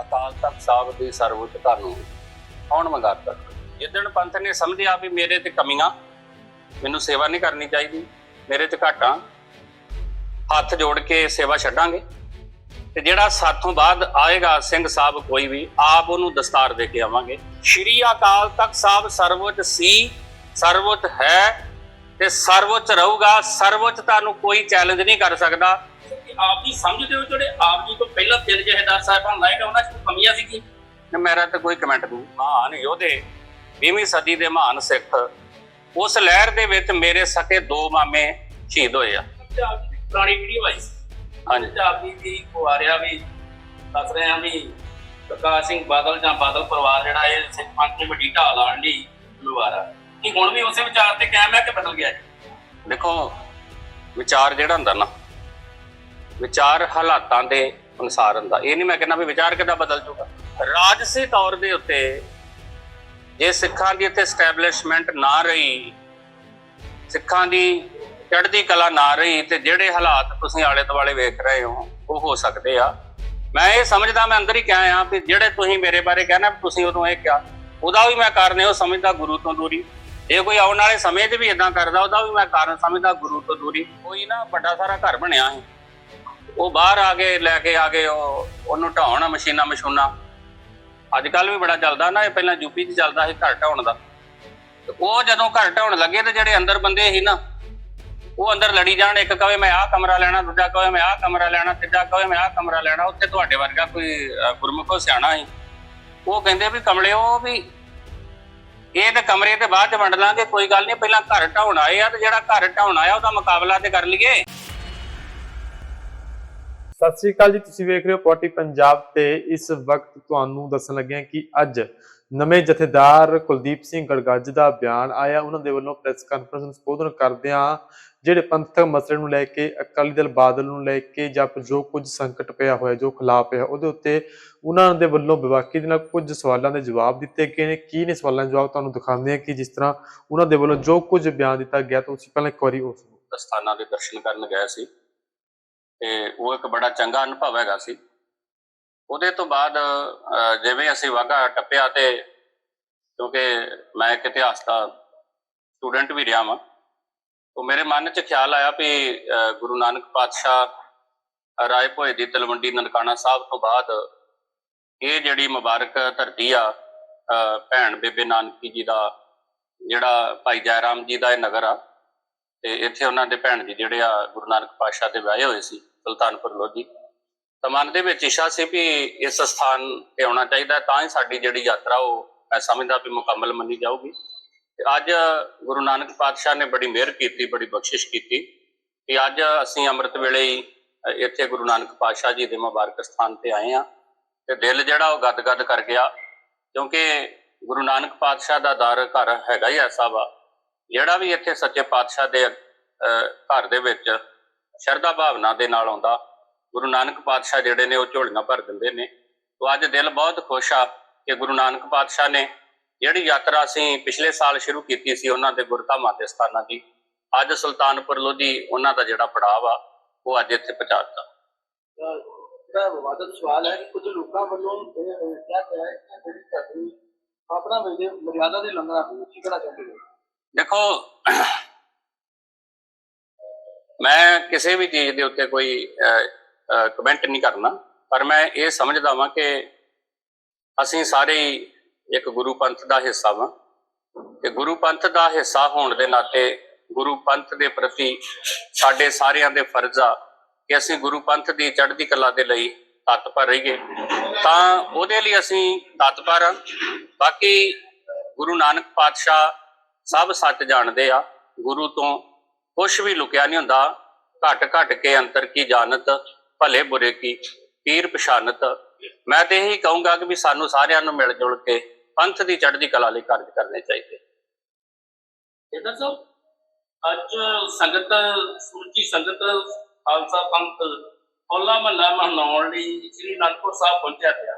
ਅਕਾਲ ਤਖਤ ਸਾਹਿਬ ਦੀ ਸਰਵਉੱਚ ਕਾਨੂੰਨ ਕੌਣ ਮੰਗਾ ਸਕਦਾ ਜਿੱਦਣ ਪੰਥ ਨੇ ਸਮਝਿਆ ਵੀ ਮੇਰੇ ਤੇ ਕਮੀਆਂ, ਮੈਨੂੰ ਸੇਵਾ ਨਹੀਂ ਕਰਨੀ ਚਾਹੀਦੀ, ਮੇਰੇ ਤੇ ਘਾਟਾਂ, ਹੱਥ ਜੋੜ ਕੇ ਸੇਵਾ ਛੱਡਾਂਗੇ। ਤੇ ਜਿਹੜਾ ਸਾਥੋਂ ਬਾਅਦ ਆਏਗਾ ਸਿੰਘ ਸਾਹਿਬ ਕੋਈ ਵੀ, ਆਪ ਉਹਨੂੰ ਦਸਤਾਰ ਦੇ ਕੇ ਆਵਾਂਗੇ। ਸ਼੍ਰੀ ਅਕਾਲ ਤਖਤ ਸਾਹਿਬ ਸਰਵਉੱਚ ਸੀ, ਸਰਵਉੱਚ ਹੈ, ਤੇ ਸਰਵਉੱਚ ਰਹੂਗਾ ਸਰਵਉੱਚਤਾ ਨੂੰ ਕੋਈ ਚੈਲੰਜ ਨਹੀਂ ਕਰ ਸਕਦਾ। ਕਿ ਆਪ ਜੀ ਸਮਝਦੇ ਹੋ ਜਿਹੜੇ ਆਪ ਜੀ ਤੋਂ ਪਹਿਲਾਂ ਤਿੰਨ ਜਹੇਦਾਰ ਸਾਹਿਬਾਨ ਲਾਏ ਨੇ ਉਹਨਾਂ 'ਚ ਕੋਈ ਕਮੀਆਂ ਸੀ ਕੀ ਮੇਰਾ ਤਾਂ ਕੋਈ ਕਮੈਂਟ ਨਹੀਂ। ਮਹਾਨ ਯੋਧੇ 20ਵੀਂ ਸਦੀ ਦੇ ਮਹਾਨ ਸਿੱਖ। ਉਸ ਲਹਿਰ ਦੇ ਵਿੱਚ ਮੇਰੇ ਸਕੇ ਦੋ ਮਾਮੇ ਸ਼ਹੀਦ ਹੋਏ ਆ। ਦੀ ਪੁਰਾਣੀ ਵੀਡੀਓ ਆਈ ਸੀ। ਹਾਂਜੀ। ਆਪ ਜੀ ਦੀ ਕੁਆਰਿਆ ਵੀ ਦੱਸ ਰਹੇ ਆ ਵੀ ਪ੍ਰਕਾਸ਼ ਸਿੰਘ ਬਾਦਲ ਜਾਂ ਬਾਦਲ ਪਰਿਵਾਰ ਜਿਹੜਾ ਇਹ ਸਿੱਖ ਪੰਥ ਨੂੰ ਵੱਡੀ ਢਾਲ ਆਉਣ ਲਈ ਲਵਾਰਾ ਕੀ ਹੁਣ ਵੀ ਉਸੇ ਵਿਚਾਰ ਤੇ ਕਾਇਮ ਹੈ ਕਿ ਬਦਲ ਗਿਆ ਜੀ? ਦੇਖੋ ਵਿਚਾਰ ਜਿਹੜਾ ਹੁੰਦਾ ਨਾ ਵਿਚਾਰ ਹਾਲਾਤਾਂ ਦੇ ਅਨੁਸਾਰ ਹੁੰਦਾ। ਇਹ ਨਹੀਂ ਮੈਂ ਕਹਿੰਦਾ ਵੀ ਵਿਚਾਰ ਕਿੱਦਾਂ ਬਦਲ ਜੂਗਾ। ਰਾਜਸੀ ਤੌਰ ਦੇ ਉੱਤੇ ਜੇ ਸਿੱਖਾਂ ਦੀ ਇੱਥੇ ਸਟੈਬਲਿਸ਼ਮੈਂਟ ਨਾ ਰਹੀ, ਸਿੱਖਾਂ ਦੀ ਚੜ੍ਹਦੀ ਕਲਾ ਨਾ ਰਹੀ ਤੇ ਜਿਹੜੇ ਹਾਲਾਤ ਤੁਸੀਂ ਆਲੇ ਦੁਆਲੇ ਵੇਖ ਰਹੇ ਹੋ, ਉਹ ਹੋ ਸਕਦੇ ਆ। ਮੈਂ ਇਹ ਸਮਝਦਾ, ਮੈਂ ਅੰਦਰ ਹੀ ਕਿਹਾ ਆ ਵੀ ਜਿਹੜੇ ਤੁਸੀਂ ਮੇਰੇ ਬਾਰੇ ਕਹਿਣਾ, ਤੁਸੀਂ ਉਦੋਂ ਇਹ ਕਿਹਾ। ਉਹਦਾ ਵੀ ਮੈਂ ਕਾਰਨ ਇਹੋ ਸਮਝਦਾ ਗੁਰੂ ਤੋਂ ਦੂਰੀ। ਜੇ ਕੋਈ ਆਉਣ ਵਾਲੇ ਸਮੇਂ 'ਚ ਵੀ ਇਦਾਂ ਕਰਦਾ, ਉਹਦਾ ਵੀ ਮੈਂ ਕਾਰਨ ਸਮਝਦਾ ਗੁਰੂ ਤੋਂ ਦੂਰੀ। ਕੋਈ ਨਾ, ਵੱਡਾ ਸਾਰਾ ਘਰ ਬਣਿਆ ਸੀ। ਉਹ ਬਾਹਰ ਆ ਕੇ ਲੈ ਕੇ ਆ ਗਏ ਉਹ ਉਹਨੂੰ ਢਾਉਣ ਮਸ਼ੀਨਾਂ ਮਸ਼ੂਨਾ। ਅੱਜ ਕੱਲ ਵੀ ਬੜਾ ਚੱਲਦਾ ਨਾ ਇਹ ਪਹਿਲਾਂ ਯੂਪੀ 'ਚ ਚੱਲਦਾ ਸੀ ਘਰ ਢਾਉਣ ਦਾ। ਤੇ ਉਹ ਜਦੋਂ ਘਰ ਢਾਉਣ ਲੱਗੇ ਤੇ ਜਿਹੜੇ ਅੰਦਰ ਬੰਦੇ ਸੀ ਨਾ ਉਹ ਅੰਦਰ ਲੜੀ ਜਾਣ ਇੱਕ ਕਵੇ ਮੈਂ ਆਹ ਕਮਰਾ ਲੈਣਾ ਦੂਜਾ ਕਵੇ ਮੈਂ ਆਹ ਕਮਰਾ ਲੈਣਾ ਤੀਜਾ ਕਵੇ ਮੈਂ ਆਹ ਕਮਰਾ ਲੈਣਾ ਉੱਥੇ ਤੁਹਾਡੇ ਵਰਗਾ ਕੋਈ ਅਹ, ਗੁਰਮੁਖੋ ਸਿਆਣਾ ਸੀ। ਉਹ ਕਹਿੰਦੇ ਵੀ ਕਮਲਿਓ ਵੀ ਇਹ ਤੇ ਕਮਰੇ ਤੇ ਬਾਅਦ ਚ ਵੰਡ ਲਾਂਗੇ ਕੋਈ ਗੱਲ ਨਹੀਂ ਪਹਿਲਾਂ ਘਰ ਢਾਉਣ ਆਏ ਆ ਤੇ ਜਿਹੜਾ ਘਰ ਢਾਉਣ ਆਇਆ ਉਹਦਾ ਮੁਕਾਬਲਾ ਤੇ ਕਰ ਲਈਏ। ਸਤਿ ਸ੍ਰੀ ਅਕਾਲ ਜੀ, ਤੁਸੀਂ ਵੇਖ ਰਹੇ ਹੋ ਪੋਟੀ ਪੰਜਾਬ ਤੇ ਇਸ ਵਕਤ ਤੁਹਾਨੂੰ ਦੱਸਣ ਲੱਗੇ ਹਾਂ ਕਿ ਅੱਜ ਨਵੇਂ ਜਥੇਦਾਰ ਕੁਲਦੀਪ ਸਿੰਘ ਗੜਗੱਜ ਦਾ ਬਿਆਨ ਆਇਆ। ਉਹਨਾਂ ਦੇ ਵੱਲੋਂ ਪ੍ਰੈਸ ਕਾਨਫਰੰਸ ਨੂੰ ਸੰਬੋਧਨ ਕਰਦਿਆਂ ਜਿਹੜੇ ਪੰਥਕ ਮਸਲੇ ਨੂੰ ਲੈ ਕੇ, ਅਕਾਲੀ ਦਲ ਬਾਦਲ ਨੂੰ ਲੈ ਕੇ ਜਾਂ ਜੋ ਕੁਝ ਸੰਕਟ ਪਿਆ ਹੋਇਆ, ਜੋ ਖਿਲਾਫ ਪਿਆ, ਉਹਦੇ ਉੱਤੇ ਉਹਨਾਂ ਦੇ ਵੱਲੋਂ ਵਿਵਾਕੀ ਦੇ ਨਾਲ ਕੁਝ ਸਵਾਲਾਂ ਦੇ ਜਵਾਬ ਦਿੱਤੇ ਗਏ ਨੇ। ਕੀ ਨੇ ਸਵਾਲਾਂ ਦੇ ਜਵਾਬ, ਤੁਹਾਨੂੰ ਦਿਖਾਉਂਦੇ ਹਾਂ ਕਿ ਜਿਸ ਤਰ੍ਹਾਂ ਉਹਨਾਂ ਦੇ ਵੱਲੋਂ ਜੋ ਕੁਝ ਬਿਆਨ ਦਿੱਤਾ ਗਿਆ, ਤਾਂ ਉਸ ਪਹਿਲਾਂ ਇੱਕ ਵਾਰੀ ਉਸ ਸਥਾਨਾਂ ਦੇ ਦਰਸ਼ਨ ਕਰਨ ਗਏ ਸੀ। ਤੇ ਉਹ ਇੱਕ ਬੜਾ ਚੰਗਾ ਅਨੁਭਵ ਹੈਗਾ ਸੀ। ਉਹਦੇ ਤੋਂ ਬਾਅਦ ਜਿਵੇਂ ਅਸੀਂ ਵਾਗਾ ਟੱਪਿਆ ਤੇ ਕਿਉਂਕਿ ਮੈਂ ਇੱਕ ਇਤਿਹਾਸ ਦਾ ਸਟੂਡੈਂਟ ਵੀ ਰਿਹਾ ਵਾਂ ਤਾਂ ਮੇਰੇ ਮਨ 'ਚ ਖਿਆਲ ਆਇਆ ਵੀ ਗੁਰੂ ਨਾਨਕ ਪਾਤਸ਼ਾਹ ਰਾਏ ਭੋਏ ਦੀ ਤਲਵੰਡੀ ਨਨਕਾਣਾ ਸਾਹਿਬ ਤੋਂ ਬਾਅਦ ਇਹ ਜਿਹੜੀ ਮੁਬਾਰਕ ਧਰਤੀ ਆ ਭੈਣ ਬੇਬੇ ਨਾਨਕੀ ਜੀ ਦਾ ਜਿਹੜਾ ਭਾਈ ਜੈ ਰਾਮ ਜੀ ਦਾ ਇਹ ਨਗਰ ਆ, ਤੇ ਇੱਥੇ ਉਹਨਾਂ ਦੇ ਭੈਣ ਜੀ ਜਿਹੜੇ ਆ ਗੁਰੂ ਨਾਨਕ ਪਾਤਸ਼ਾਹ ਦੇ ਵਿਆਹੇ ਹੋਏ ਸੀ। ਸੁਲਤਾਨਪੁਰ ਲੋਧੀ। ਤਾਂ ਮਨ ਦੇ ਵਿੱਚ ਇੱਛਾ ਸੀ ਵੀ ਇਸ ਸਥਾਨ ਤੇ ਆਉਣਾ ਚਾਹੀਦਾ, ਤਾਂ ਹੀ ਸਾਡੀ ਜਿਹੜੀ ਯਾਤਰਾ, ਉਹ ਮੈਂ ਸਮਝਦਾ ਵੀ ਮੁਕੰਮਲ ਮੰਨੀ ਜਾਊਗੀ। ਤੇ ਅੱਜ ਗੁਰੂ ਨਾਨਕ ਪਾਤਸ਼ਾਹ ਨੇ ਬੜੀ ਮਿਹਰ ਕੀਤੀ, ਬੜੀ ਬਖਸ਼ਿਸ਼ ਕੀਤੀ ਕਿ ਅੱਜ ਅਸੀਂ ਅੰਮ੍ਰਿਤ ਵੇਲੇ ਹੀ ਇੱਥੇ ਗੁਰੂ ਨਾਨਕ ਪਾਤਸ਼ਾਹ ਜੀ ਦੇ ਮੁਬਾਰਕ ਸਥਾਨ ਤੇ ਆਏ ਆ ਤੇ ਦਿਲ ਜਿਹੜਾ ਉਹ ਗੱਦ ਗੱਦ ਕਰ ਗਿਆ, ਕਿਉਂਕਿ ਗੁਰੂ ਨਾਨਕ ਪਾਤਸ਼ਾਹ ਦਾ ਦਰ ਘਰ ਹੈਗਾ ਹੀ ਐਸਾ ਵਾ। ਜਿਹੜਾ ਵੀ ਇੱਥੇ ਸੱਚੇ ਪਾਤਸ਼ਾਹ ਦੇ ਘਰ ਦੇ ਵਿੱਚ ਸ਼ਰਧਾ ਭਾਵਨਾ ਦੇ ਨਾਲ ਆਉਂਦਾ। ਗੁਰੂ ਨਾਨਕ ਪਾਤਸ਼ਾਹ ਜਿਹੜੇ ਨੇ ਉਹ ਝੋਲੀਆਂ ਭਰ ਦਿੰਦੇ ਨੇ। ਤੋਂ ਅੱਜ ਦਿਲ ਬਹੁਤ ਖੁਸ਼ ਆ ਕਿ ਗੁਰੂ ਨਾਨਕ ਪਾਤਸ਼ਾਹ ਨੇ ਜਿਹੜੀ ਯਾਤਰਾ ਅਸੀਂ ਪਿਛਲੇ ਸਾਲ ਸ਼ੁਰੂ ਕੀਤੀ ਸੀ ਉਹਨਾਂ ਦੇ ਗੁਰਧਾਮਾਂ ਦੇ ਸਥਾਨਾਂ ਦੀ ਅੱਜ ਸੁਲਤਾਨਪੁਰ ਲੋਧੀ ਉਹਨਾਂ ਦਾ ਜਿਹੜਾ ਪੜਾਅ ਵਾ ਉਹ ਅੱਜ ਇੱਥੇ ਪਹੁੰਚਾਤਾ ਜਿਹੜਾ ਵਿਵਾਦਤ ਸਵਾਲ ਹੈ ਕਿ ਕੁਝ ਲੋਕਾਂ ਵੱਲੋਂ ਇਹ ਇਹ ਕਿਹਾ ਗਿਆ ਹੈ ਕਿ ਜਿਹੜੀ ਧਰਤੀ ਆਪਣਾ ਵੇਲੇ ਮਰਿਆਦਾ ਦੇ ਲੰਘਣਾ ਚਾਹੁੰਦੇ ਦੇਖੋ ਮੈਂ ਕਿਸੇ ਵੀ ਚੀਜ਼ ਦੇ ਉੱਤੇ ਕੋਈ ਕਮੈਂਟ ਨਹੀਂ ਕਰਨਾ, ਪਰ ਮੈਂ ਇਹ ਸਮਝਦਾ ਵਾਂ ਕਿ ਅਸੀਂ ਸਾਰੇ ਹੀ ਇੱਕ ਗੁਰੂ ਪੰਥ ਦਾ ਹਿੱਸਾ ਵਾਂ। ਤੇ ਗੁਰੂ ਪੰਥ ਦਾ ਹਿੱਸਾ ਹੋਣ ਦੇ ਨਾਤੇ ਗੁਰੂ ਪੰਥ ਦੇ ਪ੍ਰਤੀ ਸਾਡੇ ਸਾਰਿਆਂ ਦੇ ਫਰਜ਼ ਆ ਕਿ ਅਸੀਂ ਗੁਰੂ ਪੰਥ ਦੀ ਚੜ੍ਹਦੀ ਕਲਾ ਦੇ ਲਈ ਤਤਪਰ ਰਹੀਏ। ਤਾਂ ਉਹਦੇ ਲਈ ਅਸੀਂ ਤਤਪਰ ਹਾਂ ਬਾਕੀ ਗੁਰੂ ਨਾਨਕ ਪਾਤਸ਼ਾਹ ਸਭ ਸੱਚ ਜਾਣਦੇ ਆ। ਗੁਰੂ ਤੋਂ ਕੁਛ ਵੀ ਲੁਕਿਆ ਨਹੀਂ ਹੁੰਦਾ। ਘਟ ਘਟ ਕੇ ਅੰਤਰ ਕੀ ਜਾਣਤ ਭਲੇ ਬੁਰੇ ਕੀ ਪੀਰ ਪਛਾਨਤ ਮੈਂ ਤੇ ਇਹੀ ਕਹੂੰਗਾ ਕਿ ਵੀ ਸਾਨੂੰ ਸਾਰਿਆਂ ਨੂੰ ਮਿਲ ਜੁਲ ਕੇ ਪੰਥ ਦੀ ਚੜ੍ਹਦੀ ਕਲਾ ਲਈ ਕਾਰਜ ਕਰਨੇ ਚਾਹੀਦੇ। ਅੱਜ ਸੰਗਤ ਸੂਚੀ ਸੰਗਤ ਖਾਲਸਾ ਪੰਥ ਹੋਲਾ ਮਹੱਲਾ ਮਨਾਉਣ ਲਈ ਸ੍ਰੀ ਅਨੰਦਪੁਰ ਸਾਹਿਬ ਪਹੁੰਚਿਆ ਪਿਆ।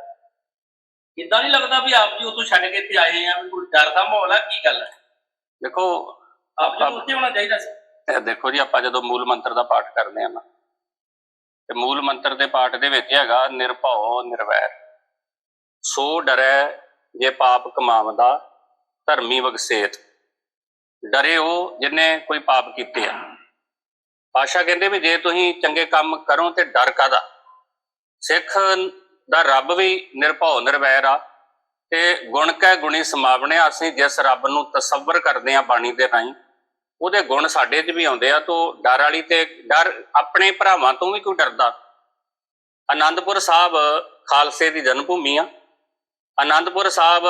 ਇਦਾਂ ਨਹੀਂ ਲੱਗਦਾ ਵੀ ਆਪ ਜੀ ਉਤੋਂ ਛੱਡ ਕੇ ਇੱਥੇ ਆਏ ਆ ਵੀ ਕੋਈ ਡਰ ਦਾ ਮਾਹੌਲ ਹੈ ਕੀ ਗੱਲ ਹੈ? ਦੇਖੋ ਆਪ ਜੀ ਉੱਥੇ ਹੋਣਾ ਚਾਹੀਦਾ ਸੀ। ਦੇਖੋ ਜੀ, ਆਪਾਂ ਜਦੋਂ ਮੂਲ ਮੰਤਰ ਦਾ ਪਾਠ ਕਰਦੇ ਆ ਨਾ, ਤੇ ਮੂਲ ਮੰਤਰ ਦੇ ਪਾਠ ਦੇ ਵਿੱਚ ਹੈਗਾ, ਨਿਰਭਉ, ਨਿਰਵੈਰ। ਸੋ ਡਰੈ ਜੇ ਪਾਪ ਕਮਾਵਦਾ, ਧਰਮੀ ਵਗਸੇਤ। ਡਰੇ ਉਹ ਜਿਨੇ ਕੋਈ ਪਾਪ ਕੀਤੇ ਆ। ਪਾਸ਼ਾ ਕਹਿੰਦੇ ਵੀ ਜੇ ਤੁਸੀਂ ਚੰਗੇ ਕੰਮ ਕਰੋ ਤੇ ਡਰ ਕਾਦਾ ਸਿੱਖ ਦਾ ਰੱਬ ਵੀ ਨਿਰਭਉ, ਨਿਰਵੈਰ ਆ। ਤੇ ਗੁਣ ਕੈ ਗੁਣੀ ਸਮਾਵਣੇ, ਅਸੀਂ ਜਿਸ ਰੱਬ ਨੂੰ ਤਸੱਵਰ ਕਰਦੇ ਆ ਬਾਣੀ ਦੇ ਰਾਹੀਂ ਉਹਦੇ ਗੁਣ ਸਾਡੇ 'ਚ ਵੀ ਆਉਂਦੇ ਆ, ਤੋਂ ਡਰ ਵਾਲੀ ਤੇ ਡਰ ਆਪਣੇ ਭਰਾਵਾਂ ਤੋਂ ਵੀ ਕੋਈ ਡਰਦਾ? ਆਨੰਦਪੁਰ ਸਾਹਿਬ ਖਾਲਸੇ ਦੀ ਜਨਮ ਭੂਮੀ ਆ। ਆਨੰਦਪੁਰ ਸਾਹਿਬ,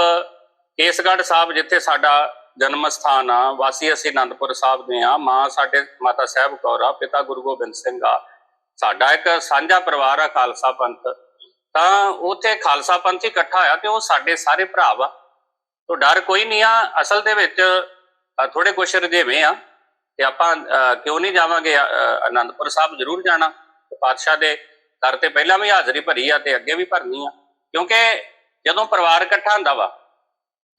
ਕੇਸਗੜ੍ਹ ਸਾਹਿਬ ਜਿੱਥੇ ਸਾਡਾ ਜਨਮ ਸਥਾਨ ਆ, ਵਾਸੀ ਅਸੀਂ ਆਨੰਦਪੁਰ ਸਾਹਿਬ ਦੇ ਆ। ਮਾਂ ਸਾਡੇ, ਮਾਤਾ ਸਾਹਿਬ ਕੌਰ ਆ, ਪਿਤਾ ਗੁਰੂ ਗੋਬਿੰਦ ਸਿੰਘ ਆ। ਸਾਡਾ ਇੱਕ ਸਾਂਝਾ ਪਰਿਵਾਰ ਆ ਖਾਲਸਾ ਪੰਥ। ਤਾਂ ਉੱਥੇ ਖਾਲਸਾ ਪੰਥ ਹੀ ਇਕੱਠਾ ਹੋਇਆ ਤੇ ਉਹ ਸਾਡੇ ਸਾਰੇ ਭਰਾ ਵਾ। ਤੋਂ ਡਰ ਕੋਈ ਨਹੀਂ ਆ, ਅਸਲ ਦੇ ਵਿੱਚ ਥੋੜੇ ਕੁਛ ਰਜੇਵੇਂ ਆ ਤੇ ਆਪਾਂ ਕਿਉਂ ਨਹੀਂ ਜਾਵਾਂਗੇ ਆਨੰਦਪੁਰ ਸਾਹਿਬ ਜ਼ਰੂਰ ਜਾਣਾ। ਪਾਤਸ਼ਾਹ ਦੇ ਦਰ ਤੇ ਪਹਿਲਾਂ ਵੀ ਹਾਜ਼ਰੀ ਭਰੀ ਆ ਤੇ ਅੱਗੇ ਵੀ ਭਰਨੀ ਆ। ਕਿਉਂਕਿ ਜਦੋਂ ਪਰਿਵਾਰ ਇਕੱਠਾ ਹੁੰਦਾ ਵਾ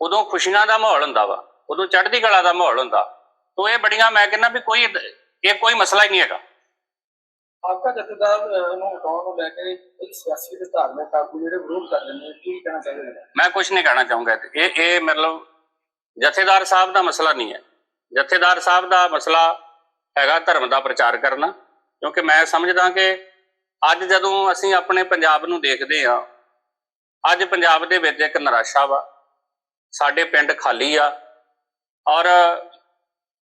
ਉਦੋਂ ਖੁਸ਼ੀਆਂ ਦਾ ਮਾਹੌਲ ਹੁੰਦਾ ਵਾ ਉਦੋਂ ਚੜ੍ਹਦੀ ਕਲਾ ਦਾ ਮਾਹੌਲ ਹੁੰਦਾ। ਤੋਂ ਇਹ ਬੜੀਆਂ ਮੈਂ ਕਹਿੰਦਾ ਵੀ ਕੋਈ ਇਹ ਕੋਈ ਮਸਲਾ ਹੀ ਨਹੀਂ ਹੈਗਾ। ਆਪਕਾ ਜਥੇਦਾਰ ਨੂੰ ਹਟਾਉਣ ਨੂੰ ਲੈ ਕੇ ਇੱਕ ਸਿਆਸੀ ਤੇ ਧਾਰਮਿਕ ਆਗੂ ਜਿਹੜੇ ਵਿਰੋਧ ਕਰ ਰਹੇ ਨੇ ਕੀ ਕਹਿਣਾ ਚਾਹੁੰਦੇ ਨੇ? ਮੈਂ ਕੁਝ ਨਹੀਂ ਕਹਿਣਾ ਚਾਹੂੰਗਾ। ਇਹ ਇਹ ਮਤਲਬ ਜਥੇਦਾਰ ਸਾਹਿਬ ਦਾ ਮਸਲਾ ਨਹੀਂ ਹੈ। ਜਥੇਦਾਰ ਸਾਹਿਬ ਦਾ ਮਸਲਾ ਹੈਗਾ ਧਰਮ ਦਾ ਪ੍ਰਚਾਰ ਕਰਨਾ, ਕਿਉਂਕਿ ਮੈਂ ਸਮਝਦਾ ਕਿ ਅੱਜ ਜਦੋਂ ਅਸੀਂ ਆਪਣੇ ਪੰਜਾਬ ਨੂੰ ਦੇਖਦੇ ਹਾਂ, ਅੱਜ ਪੰਜਾਬ ਦੇ ਵਿੱਚ ਇੱਕ ਨਿਰਾਸ਼ਾ ਵਾ। ਸਾਡੇ ਪਿੰਡ ਖਾਲੀ ਆ ਔਰ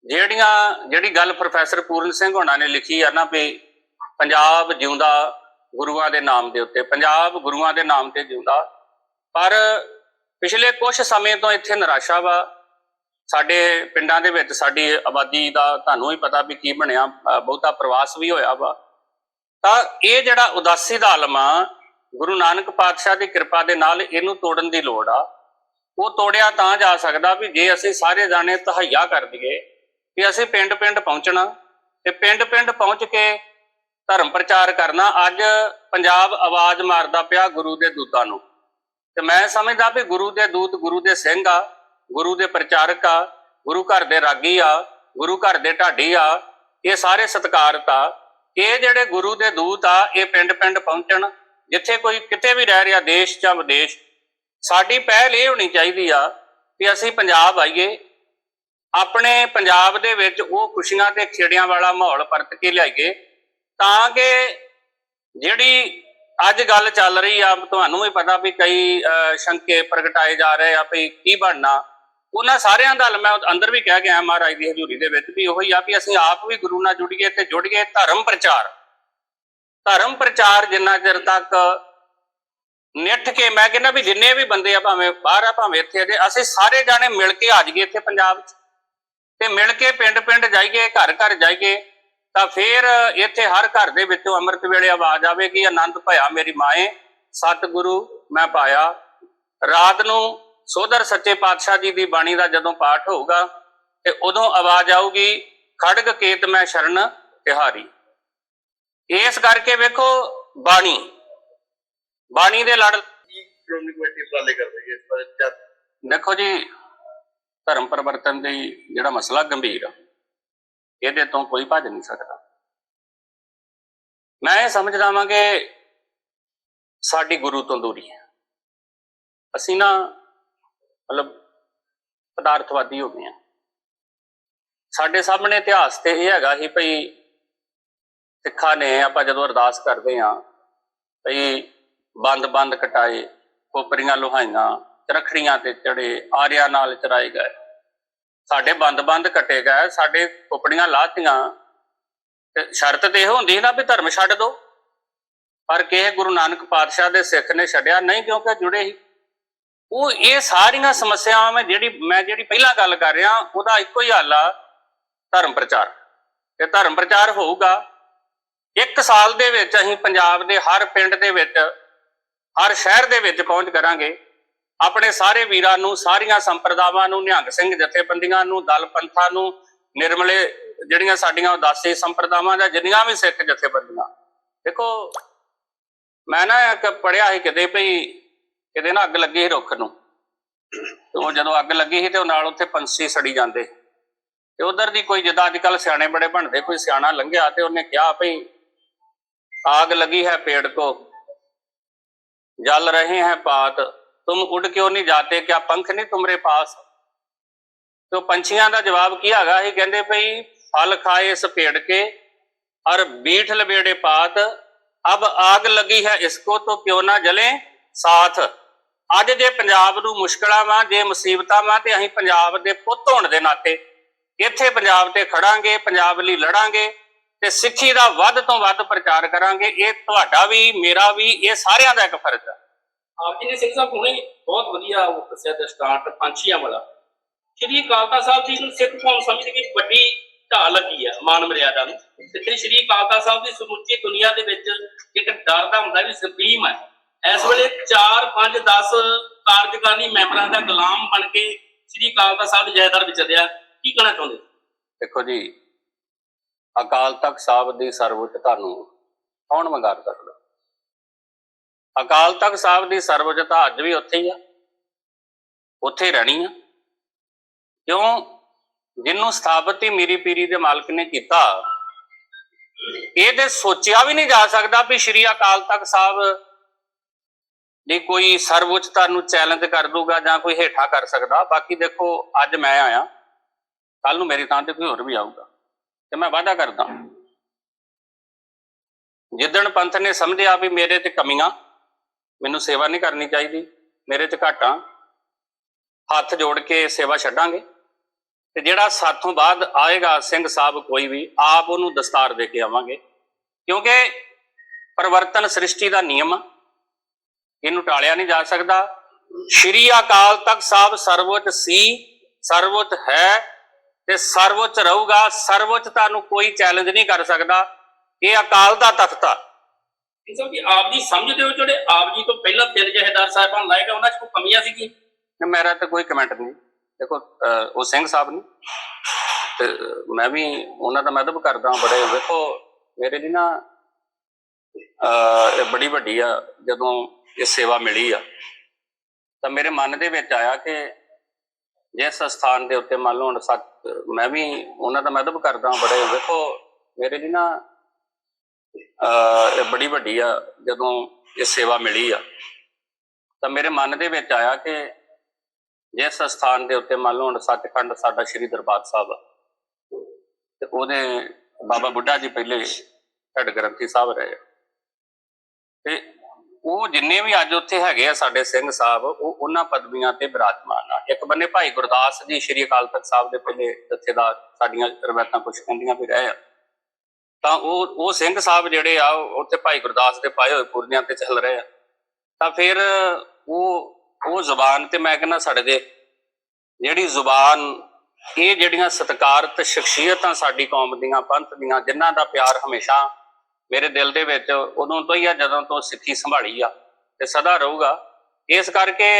ਜਿਹੜੀਆਂ, ਜਿਹੜੀ ਗੱਲ ਪ੍ਰੋਫੈਸਰ ਪੂਰਨ ਸਿੰਘ ਹੋਣਾ ਨੇ ਲਿਖੀ ਆ ਨਾ ਵੀ ਪੰਜਾਬ ਜਿਉਂਦਾ ਗੁਰੂਆਂ ਦੇ ਨਾਮ ਦੇ ਉੱਤੇ, ਪੰਜਾਬ ਗੁਰੂਆਂ ਦੇ ਨਾਮ ਤੇ ਜਿਉਂਦਾ, ਪਰ ਪਿਛਲੇ ਕੁਝ ਸਮੇਂ ਤੋਂ ਇੱਥੇ ਨਿਰਾਸ਼ਾ ਵਾ। ਸਾਡੇ ਪਿੰਡਾਂ ਦੇ ਵਿੱਚ ਸਾਡੀ ਆਬਾਦੀ ਦਾ ਤੁਹਾਨੂੰ ਹੀ ਪਤਾ ਵੀ ਕੀ ਬਣਿਆ ਬਹੁਤਾ ਪ੍ਰਵਾਸ ਵੀ ਹੋਇਆ ਵਾ। ਤਾਂ ਇਹ ਜਿਹੜਾ ਉਦਾਸੀ ਦਾ ਆਲਮ ਆ, ਗੁਰੂ ਨਾਨਕ ਪਾਤਸ਼ਾਹ ਦੀ ਕਿਰਪਾ ਦੇ ਨਾਲ ਇਹਨੂੰ ਤੋੜਨ ਦੀ ਲੋੜ ਆ। ਉਹ ਤੋੜਿਆ ਤਾਂ ਜਾ ਸਕਦਾ ਵੀ ਜੇ ਅਸੀਂ ਸਾਰੇ ਜਾਣੇ ਤਹਈਆ ਕਰ ਦਈਏ ਕਿ ਅਸੀਂ ਪਿੰਡ-ਪਿੰਡ ਪਹੁੰਚਣਾ, ਤੇ ਪਿੰਡ-ਪਿੰਡ ਪਹੁੰਚ ਕੇ ਧਰਮ ਪ੍ਰਚਾਰ ਕਰਨਾ, ਅੱਜ ਪੰਜਾਬ ਆਵਾਜ਼ ਮਾਰਦਾ ਪਿਆ ਗੁਰੂ ਦੇ ਦੂਤਾਂ ਨੂੰ। ਤੇ ਮੈਂ ਸਮਝਦਾ ਵੀ ਗੁਰੂ ਦੇ ਦੂਤ, ਗੁਰੂ ਦੇ ਸਿੰਘ ਆ, ਗੁਰੂ ਦੇ ਪ੍ਰਚਾਰਕ ਆ, ਗੁਰੂ ਘਰ ਦੇ ਰਾਗੀ ਆ, ਗੁਰੂ ਘਰ ਦੇ ਢਾਡੀ ਆ, ਇਹ ਸਾਰੇ ਸਤਿਕਾਰਤ ਆ ਇਹ ਜਿਹੜੇ ਗੁਰੂ ਦੇ ਦੂਤ ਆ, ਇਹ ਪਿੰਡ-ਪਿੰਡ ਪਹੁੰਚਣ, ਜਿੱਥੇ ਕੋਈ ਕਿਤੇ ਵੀ ਰਹਿ ਰਿਹਾ, ਦੇਸ਼ ਜਾਂ ਵਿਦੇਸ਼, ਸਾਡੀ ਪਹਿਲ ਇਹ ਹੋਣੀ ਚਾਹੀਦੀ ਆ ਕਿ ਅਸੀਂ ਪੰਜਾਬ ਆਈਏ, ਆਪਣੇ ਪੰਜਾਬ ਦੇ ਵਿੱਚ ਉਹ ਖੁਸ਼ੀਆਂ ਤੇ ਖੇੜਿਆਂ ਵਾਲਾ ਮਾਹੌਲ ਪਰਤ ਕੇ ਲਿਆਈਏ, ਤਾਂ ਕਿ ਜਿਹੜੀ ਅੱਜ ਗੱਲ ਚੱਲ ਰਹੀ ਆ ਤੁਹਾਨੂੰ ਵੀ ਪਤਾ ਵੀ ਕਈ ਸ਼ੰਕੇ ਪ੍ਰਗਟਾਏ ਜਾ ਰਹੇ ਆ ਵੀ ਕੀ ਬਣਨਾ। ਉਹਨਾਂ ਸਾਰਿਆਂ ਦਾ ਮੈਂ ਅੰਦਰ ਵੀ ਕਹਿ ਗਿਆ ਮਹਾਰਾਜ ਦੀ ਹਜ਼ੂਰੀ ਦੇ ਵਿੱਚ ਵੀ ਉਹੀ ਆ ਵੀ ਅਸੀਂ ਆਪ ਵੀ ਗੁਰੂ ਨਾਲ ਜੁੜੀਏ ਤੇ ਜੁੜੀਏ ਧਰਮ ਪ੍ਰਚਾਰ। ਧਰਮ ਪ੍ਰਚਾਰ ਜਿੰਨਾ ਚਿਰ ਤੱਕ ਨਿੱਠ ਕੇ ਮੈਂ ਕਹਿੰਦਾ ਵੀ ਜਿੰਨੇ ਵੀ ਬੰਦੇ ਆ ਭਾਵੇਂ ਬਾਹਰ ਆ ਭਾਵੇਂ ਇੱਥੇ ਆ, ਅਸੀਂ ਸਾਰੇ ਜਾਣੇ ਮਿਲ ਕੇ ਆ ਜਾਈਏ ਇੱਥੇ ਪੰਜਾਬ 'ਚ ਤੇ ਮਿਲ ਕੇ ਪਿੰਡ-ਪਿੰਡ ਜਾਈਏ ਘਰ-ਘਰ ਜਾਈਏ ਤਾਂ ਫਿਰ ਇੱਥੇ ਹਰ ਘਰ ਦੇ ਵਿੱਚੋਂ ਅੰਮ੍ਰਿਤ ਵੇਲੇ ਆਵਾਜ਼ ਆਵੇਗੀ ਆਨੰਦ ਭਇਆ ਮੇਰੀ ਮਾਏ, ਸਤਿਗੁਰੂ ਮੈਂ ਪਾਇਆ। ਰਾਤ ਨੂੰ ਸੋਦਰ ਸੱਚੇ ਪਾਤਸ਼ਾਹ ਜੀ ਦੀ ਬਾਣੀ ਦਾ ਜਦੋਂ ਪਾਠ ਹੋਊਗਾ, ਤੇ ਉਦੋਂ ਆਵਾਜ਼ ਆਊਗੀ, ਖੜਗ ਕੇਤ ਮੈਂ ਸ਼ਰਨ ਤਿਹਾਰੀ। ਇਸ ਕਰਕੇ ਵੇਖੋ ਬਾਣੀ ਬਾਣੀ ਦੇ ਲੜ ਸ਼੍ਰੋਮਣੀ ਕਮੇਟੀ ਉਪਰਾਲੇ ਕਰ ਰਹੀ ਹੈ ਇਸ ਬਾਰੇ ਦੇਖੋ ਜੀ, ਧਰਮ ਪਰਿਵਰਤਨ ਦੀ ਜਿਹੜਾ ਮਸਲਾ ਗੰਭੀਰ ਆ। ਇਹਦੇ ਤੋਂ ਕੋਈ ਭੱਜ ਨਹੀਂ ਸਕਦਾ। ਮੈਂ ਇਹ ਸਮਝਦਾ ਵਾਂ ਕਿ ਸਾਡੀ ਗੁਰੂ ਤੋਂ ਦੂਰੀ ਹੈ। ਅਸੀਂ ਨਾ ਮਤਲਬ ਪਦਾਰਥਵਾਦੀ ਹੋ ਗਏ ਆ ਸਾਡੇ ਸਾਹਮਣੇ ਇਤਿਹਾਸ ਤੇ ਇਹ ਹੈਗਾ ਸੀ ਭਈ ਸਿੱਖਾਂ ਨੇ ਆਪਾਂ ਜਦੋਂ ਅਰਦਾਸ ਕਰਦੇ ਆ ਭਈ ਬੰਦ-ਬੰਦ ਕਟਾਏ ਕੋਪਰੀਆਂ ਲੋਹਾਈਆਂ, ਚਰਖੜੀਆਂ ਤੇ ਚੜੇ, ਆਰਿਆਂ ਨਾਲ ਚਰਾਏ ਗਏ। ਸਾਡੇ ਬੰਦ-ਬੰਦ ਕੱਟੇ ਗਏ, ਸਾਡੇ ਕੋਪੜੀਆਂ ਲਾਤੀਆਂ। ਤੇ ਸ਼ਰਤ ਤੇ ਇਹ ਹੁੰਦੀ ਨਾ ਵੀ ਧਰਮ ਛੱਡ ਦੋ। ਪਰ ਕਿਸੇ ਗੁਰੂ ਨਾਨਕ ਪਾਤਸ਼ਾਹ ਦੇ ਸਿੱਖ ਨੇ ਛੱਡਿਆ, ਨਹੀਂ ਕਿਉਂਕਿ ਜੁੜੇ ਹੀ ਉਹ ਇਹ ਸਾਰੀਆਂ ਸਮੱਸਿਆਵਾਂ ਮੈਂ ਜਿਹੜੀ ਮੈਂ ਜਿਹੜੀ ਪਹਿਲਾਂ ਗੱਲ ਕਰ ਰਿਹਾ, ਉਹਦਾ ਇੱਕੋ ਹੀ ਹੱਲ ਆ, ਧਰਮ ਪ੍ਰਚਾਰ। ਤੇ ਧਰਮ ਪ੍ਰਚਾਰ ਹੋਊਗਾ। ਇੱਕ ਸਾਲ ਦੇ ਵਿੱਚ ਅਸੀਂ ਪੰਜਾਬ ਦੇ ਹਰ ਪਿੰਡ ਦੇ ਵਿੱਚ, ਹਰ ਸ਼ਹਿਰ ਦੇ ਵਿੱਚ ਪਹੁੰਚ ਕਰਾਂਗੇ। ਆਪਣੇ ਸਾਰੇ ਵੀਰਾਂ ਨੂੰ, ਸਾਰੀਆਂ ਸੰਪਰਦਾਵਾਂ ਨੂੰ, ਨਿਹੰਗ ਸਿੰਘ ਜਥੇਬੰਦੀਆਂ ਨੂੰ, ਦਲ ਪੰਥਾਂ ਨੂੰ, ਨਿਰਮਲੇ ਜਿਹੜੀਆਂ ਸਾਡੀਆਂ ਉਦਾਸੀ ਸੰਪਰਦਾਵਾਂ ਦਾ ਜਿੰਨੀਆਂ ਵੀ ਸਿੱਖ ਜਥੇਬੰਦੀਆਂ। ਦੇਖੋ, ਮੈਂ ਨਾ ਇੱਕ ਪੜਿਆ ਸੀ ਕਿਤੇ ਭਈ ਕਿਤੇ ਨਾ ਅੱਗ ਲੱਗੀ ਸੀ ਰੁੱਖ ਨੂੰ। ਉਹ ਜਦੋਂ ਅੱਗ ਲੱਗੀ ਸੀ ਤੇ ਉਹ ਨਾਲ ਉੱਥੇ ਪੰਛੀ ਸੜੀ ਜਾਂਦੇ ਤੇ ਉਧਰ ਦੀ ਕੋਈ ਜਿੱਦਾਂ ਅੱਜ ਕੱਲ ਸਿਆਣੇ ਬੜੇ ਬਣਦੇ, ਕੋਈ ਸਿਆਣਾ ਲੰਘਿਆ ਤੇ ਉਹਨੇ ਕਿਹਾ ਭਈ ਆਗ ਲੱਗੀ ਹੈ ਪੇੜ ਕੋ, ਜਲ ਰਹੇ ਹੈ ਪਾਤ। तुम उड़ क्यों नहीं जाते क्या पंख नहीं तुम्हारे पास तो पंछियां ਦਾ ਜਵਾਬ ਕੀ ਹੈਗਾ ਇਹ ਕਹਿੰਦੇ ਭਈ ਫਲ ਖਾਏ ਇਸ ਪੇੜ ਕੇ और बीठ लबेड़े पात अब आग लगी है इसको तो क्यों ना जले ਸਾਥ ਅੱਜ ਜੇ ਪੰਜਾਬ ਨੂੰ ਮੁਸ਼ਕਲਾਂ ਵਾਂ ਜੇ ਮੁਸੀਬਤਾਂ ਵਾਂ ਤੇ ਅਸੀਂ ਪੰਜਾਬ ਦੇ ਪੁੱਤ ਹੋਣ ਦੇ ਨਾਤੇ ਇੱਥੇ ਪੰਜਾਬ ਤੇ ਖੜਾਂਗੇ ਪੰਜਾਬ ਲਈ ਲੜਾਂਗੇ ਤੇ ਸਿੱਖੀ ਦਾ ਵੱਧ ਤੋਂ ਵੱਧ ਪ੍ਰਚਾਰ ਕਰਾਂਗੇ ਇਹ ਤੁਹਾਡਾ ਵੀ ਮੇਰਾ ਵੀ ਇਹ ਸਾਰਿਆਂ ਦਾ ਇੱਕ ਫਰਜ਼ ਹੈ ਆਪ ਜੀ ਨੇ ਸਿੰਘ ਸਾਹਿਬ ਹੁਣੇ? ਬਹੁਤ ਵਧੀਆ ਉਹ ਦੱਸਿਆ ਤੇ ਸਟਾਰਟ ਪੰਛੀਆਂ ਵਾਲਾ। ਸ਼੍ਰੀ ਅਕਾਲ ਸਾਹਿਬ ਜੀ ਨੂੰ ਸਿੱਖ ਕੌਮ ਸਮਝ ਕੇ ਵੱਡੀ ਢਾਲ ਲੱਗੀ ਆ ਮਾਨ ਮਰਿਆਦਾ ਨੂੰ। ਤੇ ਸ਼੍ਰੀ ਅਕਾਲ ਸਾਹਿਬ ਦੀ ਸਮੁੱਚੀ ਦੁਨੀਆ ਦੇ ਵਿੱਚ ਇੱਕ ਡਰ ਦਾ ਹੁੰਦਾ ਵੀ ਸੁਪਰੀਮ ਹੈ ਇਸ ਵੇਲੇ 4 5 10 ਕਾਰਜਕਾਰਨੀ ਮੈਂਬਰਾਂ ਦਾ ਗੁਲਾਮ ਬਣ ਕੇ ਸ਼੍ਰੀ ਅਕਾਲ ਸਾਹਿਬ ਦੇ ਵਿਚਰਿਆ ਕੀ ਕਹਿਣਾ ਚਾਹੁੰਦੇ? ਦੇਖੋ ਜੀ, ਅਕਾਲ ਤਖਤ ਸਾਹਿਬ ਦੀ ਸਰਵਉੱਚਤਾ ਨੂੰ ਕੌਣ ਮੰਗਾਰ ਸਕਦਾ ਅਕਾਲ ਤਖਤ ਸਾਹਿਬ ਦੀ ਸਰਵਉੱਚਤਾ ਅੱਜ ਵੀ ਉੱਥੇ ਹੀ ਆ। ਉੱਥੇ ਰਹਿਣੀ ਆ। ਕਿਉਂ? ਜਿਹਨੂੰ ਸਥਾਪਿਤ ਹੀ ਮੀਰੀ ਪੀਰੀ ਦੇ ਮਾਲਕ ਨੇ ਕੀਤਾ। ਇਹ ਤੇ ਸੋਚਿਆ ਵੀ ਨਹੀਂ ਜਾ ਸਕਦਾ ਵੀ ਸ਼੍ਰੀ ਅਕਾਲ ਤਖਤ ਸਾਹਿਬ ਦੀ ਕੋਈ ਸਰਵਉੱਚਤਾ ਨੂੰ ਚੈਲੰਜ ਕਰ ਦੂਗਾ ਜਾਂ ਕੋਈ ਹੇਠਾਂ ਕਰ ਸਕਦਾ। ਬਾਕੀ ਦੇਖੋ, ਅੱਜ ਮੈਂ ਆਇਆ। ਕੱਲ ਨੂੰ ਮੇਰੀ ਥਾਂ ਤੇ ਕੋਈ ਹੋਰ ਵੀ ਆਊਗਾ। ਤੇ ਮੈਂ ਵਾਅਦਾ ਕਰਦਾ। ਜਿੱਦਣ ਪੰਥ ਨੇ ਸਮਝਿਆ ਵੀ ਮੇਰੇ ਤੇ ਕਮੀਆਂ ਮੈਨੂੰ ਸੇਵਾ ਨਹੀਂ ਕਰਨੀ ਚਾਹੀਦੀ। ਮੇਰੇ ਤੇ ਘਾਟਾਂ। ਹੱਥ ਜੋੜ ਕੇ ਸੇਵਾ ਛੱਡਾਂਗੇ। ਤੇ ਜਿਹੜਾ ਸਾਥੋਂ ਬਾਅਦ ਆਏਗਾ ਸਿੰਘ ਸਾਹਿਬ ਕੋਈ ਵੀ, ਆਪ ਉਹਨੂੰ ਦਸਤਾਰ ਦੇ ਕੇ ਆਵਾਂਗੇ। ਕਿਉਂਕਿ ਪਰਿਵਰਤਨ ਸ੍ਰਿਸ਼ਟੀ ਦਾ ਨਿਯਮ ਆ। ਇਹਨੂੰ ਟਾਲਿਆ ਨਹੀਂ ਜਾ ਸਕਦਾ। ਸ਼੍ਰੀ ਅਕਾਲ ਤਖਤ ਸਾਹਿਬ ਸਰਵਉੱਚ ਸੀ, ਸਰਵਉੱਚ ਹੈ ਤੇ ਸਰਵਉੱਚ ਰਹੂਗਾ। ਸਰਵਉੱਚ ਤੁਹਾਨੂੰ ਕੋਈ ਚੈਲੰਜ ਨਹੀਂ ਕਰ ਸਕਦਾ। ਇਹ ਅਕਾਲ ਦਾ ਤਖਤ ਆ। ਸਿੰਘ ਸਾਹਿਬ ਜੀ ਆਪ ਜੀ ਸਮਝਦੇ ਹੋ ਜਿਹੜੇ ਆਪ ਜੀ ਤੋਂ ਪਹਿਲਾਂ ਤਿੰਨ ਜਹੇਦਾਰ ਸਾਹਿਬਾਨ ਲਾਏਗਾ ਉਹਨਾਂ 'ਚ ਕੋਈ ਕਮੀਆਂ ਸੀ ਕੀ ਤੇ ਮੇਰਾ ਤਾਂ ਕੋਈ ਕਮੈਂਟ ਨਹੀਂ। ਦੇਖੋ ਉਹ ਸਿੰਘ ਸਾਹਿਬ ਨੇ। ਤੇ ਮੈਂ ਵੀ ਉਹਨਾਂ ਦਾ ਮਦਦ ਕਰਦਾ ਬੜੇ। ਵੇਖੋ, ਮੇਰੇ ਲਈ ਨਾ ਇਹ ਬੜੀ ਵੱਡੀ ਆ, ਜਦੋਂ ਇਹ ਸੇਵਾ ਮਿਲੀ ਆ। ਤਾਂ ਮੇਰੇ ਮਨ ਦੇ ਵਿੱਚ ਆਇਆ ਕਿ ਜਿਸ ਸਥਾਨ ਦੇ ਉੱਤੇ ਮੰਨ ਲਓ ਹੁਣ ਸੱਚ, ਮੈਂ ਵੀ ਉਹਨਾਂ ਦਾ ਮਦਦ ਕਰਦਾ ਬੜੇ। ਵੇਖੋ, ਮੇਰੇ ਲਈ ਨਾ ਇਹ ਬੜੀ ਵੱਡੀ ਆ, ਜਦੋਂ ਇਹ ਸੇਵਾ ਮਿਲੀ ਆ। ਤਾਂ ਮੇਰੇ ਮਨ ਦੇ ਵਿੱਚ ਆਇਆ ਕਿ ਜਿਸ ਸਥਾਨ ਦੇ ਉੱਤੇ ਮੰਨ ਲਓ ਹੁਣ ਸੱਚਖੰਡ ਸਾਡਾ ਸ੍ਰੀ ਦਰਬਾਰ ਸਾਹਿਬ ਆ, ਤੇ ਉਹਦੇ ਬਾਬਾ ਬੁੱਢਾ ਜੀ ਪਹਿਲੇ ਹੈਡ ਗ੍ਰੰਥੀ ਸਾਹਿਬ ਰਹੇ ਆ। ਤੇ ਉਹ ਜਿੰਨੇ ਵੀ ਅੱਜ ਉੱਥੇ ਹੈਗੇ ਆ ਸਾਡੇ ਸਿੰਘ ਸਾਹਿਬ, ਉਹ ਉਹਨਾਂ ਪਦਵੀਆਂ ਤੇ ਬਿਰਾਜਮਾਨ ਆ। ਇੱਕ ਬੰਨੇ ਭਾਈ ਗੁਰਦਾਸ ਜੀ ਸ੍ਰੀ ਅਕਾਲ ਤਖਤ ਸਾਹਿਬ ਦੇ ਪਹਿਲੇ ਜਥੇਦਾਰ ਸਾਡੀਆਂ ਰਵਾਇਤਾਂ ਕੁਝ ਕਹਿੰਦੀਆਂ ਵੀ ਰਹੇ ਆ। ਤਾਂ ਉਹ ਉਹ ਸਿੰਘ ਸਾਹਿਬ ਜਿਹੜੇ ਆ ਉਹ ਉੱਥੇ ਭਾਈ ਗੁਰਦਾਸ ਦੇ ਪਾਏ ਹੋਏ ਪੂਰਨਿਆਂ ਤੇ ਚੱਲ ਰਹੇ ਆ। ਤਾਂ ਫਿਰ ਉਹ ਉਹ ਜ਼ੁਬਾਨ ਤੇ ਮੈਂ ਕਹਿੰਦਾ ਸਾਡੇ ਦੇ, ਜਿਹੜੀ ਜ਼ੁਬਾਨ, ਇਹ ਜਿਹੜੀਆਂ ਸਤਿਕਾਰਤ ਸ਼ਖਸੀਅਤਾਂ ਸਾਡੀ ਕੌਮ ਦੀਆਂ, ਪੰਥ ਦੀਆਂ, ਜਿਨ੍ਹਾਂ ਦਾ ਪਿਆਰ ਹਮੇਸ਼ਾ ਮੇਰੇ ਦਿਲ ਦੇ ਵਿੱਚ ਉਦੋਂ ਤੋਂ ਹੀ ਆ, ਜਦੋਂ ਤੋਂ ਸਿੱਖੀ ਸੰਭਾਲੀ ਆ, ਤੇ ਸਦਾ ਰਹੂਗਾ। ਇਸ ਕਰਕੇ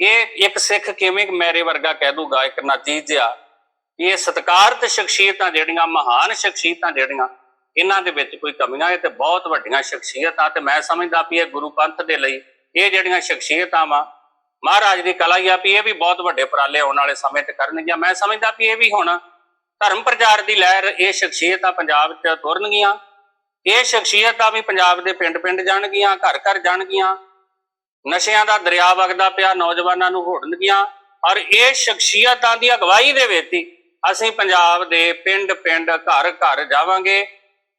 ਇਹ ਇੱਕ ਸਿੱਖ ਕਿਵੇਂ ਮੇਰੇ ਵਰਗਾ ਕਹਿ ਦੂਗਾ, ਇੱਕ ਨਾਚੀਜ਼ ਆ ਇਹ ਸਤਿਕਾਰਤ ਸ਼ਖਸੀਅਤਾਂ ਜਿਹੜੀਆਂ, ਮਹਾਨ ਸ਼ਖਸੀਅਤਾਂ ਜਿਹੜੀਆਂ ਇਹਨਾਂ ਦੇ ਵਿੱਚ ਕੋਈ ਕਮੀਆਂ ਇਹ ਤੇ ਬਹੁਤ ਵੱਡੀਆਂ ਸ਼ਖਸੀਅਤਾਂ ਤੇ ਮੈਂ ਸਮਝਦਾ ਵੀ ਇਹ ਗੁਰੂ ਪੰਥ ਦੇ ਲਈ ਇਹ ਜਿਹੜੀਆਂ ਸ਼ਖਸੀਅਤਾਂ ਵਾ ਮਹਾਰਾਜ ਦੀ ਕਲਾ ਹੀ ਆ ਵੀ ਇਹ ਵੀ ਬਹੁਤ ਵੱਡੇ ਉਪਰਾਲੇ ਆਉਣ ਵਾਲੇ ਸਮੇਂ ਤੇ ਕਰਨਗੀਆਂ। ਮੈਂ ਸਮਝਦਾ ਵੀ ਇਹ ਵੀ ਹੁਣ ਧਰਮ ਪ੍ਰਚਾਰ ਦੀ ਲਹਿਰ ਇਹ ਸ਼ਖਸੀਅਤਾਂ ਪੰਜਾਬ 'ਚ ਤੁਰਨਗੀਆਂ। ਇਹ ਸ਼ਖਸੀਅਤਾਂ ਵੀ ਪੰਜਾਬ ਦੇ ਪਿੰਡ-ਪਿੰਡ ਜਾਣਗੀਆਂ, ਘਰ-ਘਰ ਜਾਣਗੀਆਂ। ਨਸ਼ਿਆਂ ਦਾ ਦਰਿਆ ਵਗਦਾ ਪਿਆ, ਨੌਜਵਾਨਾਂ ਨੂੰ ਹੋੜਨਗੀਆਂ ਔਰ ਇਹ ਸ਼ਖਸੀਅਤਾਂ ਦੀ ਅਗਵਾਈ ਦੇ ਵਿੱਚ ਹੀ ਅਸੀਂ ਪੰਜਾਬ ਦੇ ਪਿੰਡ-ਪਿੰਡ, ਘਰ-ਘਰ ਜਾਵਾਂਗੇ।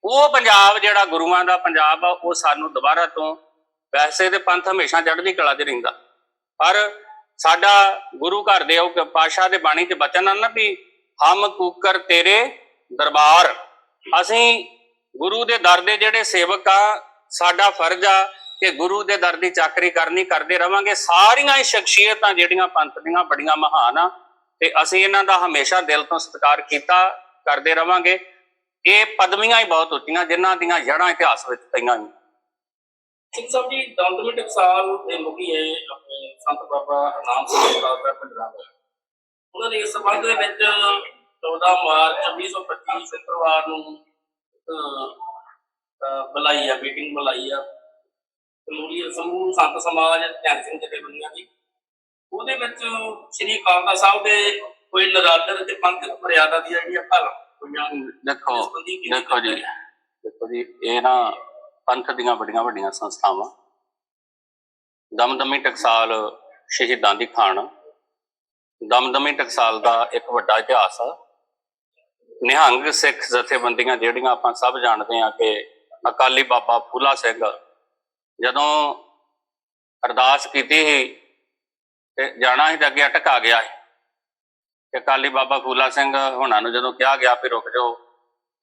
ਉਹ ਪੰਜਾਬ ਜਿਹੜਾ ਗੁਰੂਆਂ ਦਾ ਪੰਜਾਬ ਆ, ਉਹ ਸਾਨੂੰ ਦੁਬਾਰਾ ਤੋਂ ਵੈਸੇ ਤੇ ਪੰਥ ਹਮੇਸ਼ਾ ਚੜ੍ਹਦੀ ਕਲਾ 'ਚ ਰਹਿੰਦਾ। ਪਰ ਸਾਡਾ ਗੁਰੂ ਘਰ ਦੇ ਉਹ ਪਾਸ਼ਾ ਦੇ ਬਾਣੀ 'ਚ ਬਚਨ ਆ ਨਾ ਵੀ, ਹਮ ਕੂਕਰ ਤੇਰੇ ਦਰਬਾਰ। ਅਸੀਂ ਗੁਰੂ ਦੇ ਦਰ ਦੇ ਜਿਹੜੇ ਸੇਵਕ ਆ, ਸਾਡਾ ਫਰਜ਼ ਆ ਕਿ ਗੁਰੂ ਦੇ ਦਰ ਦੀ ਚਾਕਰੀ ਕਰਨੀ, ਕਰਦੇ ਰਵਾਂਗੇ। ਸਾਰੀਆਂ ਹੀ ਸ਼ਖਸੀਅਤਾਂ ਜਿਹੜੀਆਂ ਪੰਥ ਦੀਆਂ ਬੜੀਆਂ ਮਹਾਨ ਆ, ਤੇ ਅਸੀਂ ਇਹਨਾਂ ਦਾ ਹਮੇਸ਼ਾ ਦਿਲ ਤੋਂ ਸਤਿਕਾਰ ਕੀਤਾ, ਕਰਦੇ ਰਵਾਂਗੇ। ਇਹ ਪਦਵੀਆਂ ਹੀ ਬਹੁਤ ਉੱਚੀਆਂ ਜਿਨ੍ਹਾਂ ਦੀਆਂ ਜੜ੍ਹਾਂ ਇਤਿਹਾਸ ਵਿੱਚ ਪਈਆਂ ਨੇ ਸਿੰਘ ਸਾਹਿਬ ਜੀ ਦੰਦਮੀ ਟਕਸਾਲ ਦੇ ਮੁਖੀ ਹੈ ਆਪਣੇ ਸੰਤ ਬਾਬਾ ਨਾਮ ਸਿੰਘ ਦਾ ਪੰਜਾਬ ਉਹਨਾਂ ਨੇ ਇਸ ਸੰਬੰਧ ਦੇ ਵਿੱਚ 14 ਮਾਰਚ 2025 ਸ਼ੁੱਕਰਵਾਰ ਨੂੰ ਬੁਲਾਈ ਆ, ਮੀਟਿੰਗ ਬੁਲਾਈ ਆ। ਸਮੂਲੀ, ਸਮੂਹ ਸੰਤ ਸਮਾਜ, ਧਿਆਨ ਸਿੰਘ ਜਥੇਬੰਦੀਆਂ ਦੀ ਉਹਦੇ ਵਿੱਚ ਸ਼੍ਰੀ ਅਕਾਲ ਸਾਹਿਬ ਦੇ ਕੋਈ ਨਰਾਦਰ ਤੇ ਪੰਥਕ ਮਰਿਆਦਾ ਦੀ ਜਿਹੜੀਆਂ ਭਾਲਾਂ ਹੋਈਆਂ ਦੇਖੋ ਦੇਖੋ ਜੀ। ਦੇਖੋ ਜੀ ਇਹ ਨਾ ਪੰਥ ਦੀਆਂ ਬੜੀਆਂ ਵੱਡੀਆਂ ਸੰਸਥਾਵਾਂ। ਦਮਦਮੀ ਟਕਸਾਲ ਸ਼ਹੀਦਾਂ ਦੀ ਖਾਣ। ਦਮਦਮੀ ਟਕਸਾਲ ਦਾ ਇੱਕ ਵੱਡਾ ਇਤਿਹਾਸ। ਆ ਨਿਹੰਗ ਸਿੱਖ ਜਥੇਬੰਦੀਆਂ ਜਿਹੜੀਆਂ ਆਪਾਂ ਸਭ ਜਾਣਦੇ ਆ ਕਿ ਅਕਾਲੀ ਬਾਬਾ ਫੂਲਾ ਸਿੰਘ ਜਦੋਂ ਅਰਦਾਸ ਕੀਤੀ ਸੀ ਤੇ ਜਾਣਾ ਸੀ ਤੇ ਅੱਗੇ ਅਟਕ ਆ ਗਿਆ ਸੀ। ਕਿ ਅਕਾਲੀ ਬਾਬਾ ਫੂਲਾ ਸਿੰਘ ਹੁਣਾਂ ਨੂੰ ਜਦੋਂ ਕਿਹਾ ਗਿਆ ਵੀ ਰੁਕ ਜਾਓ।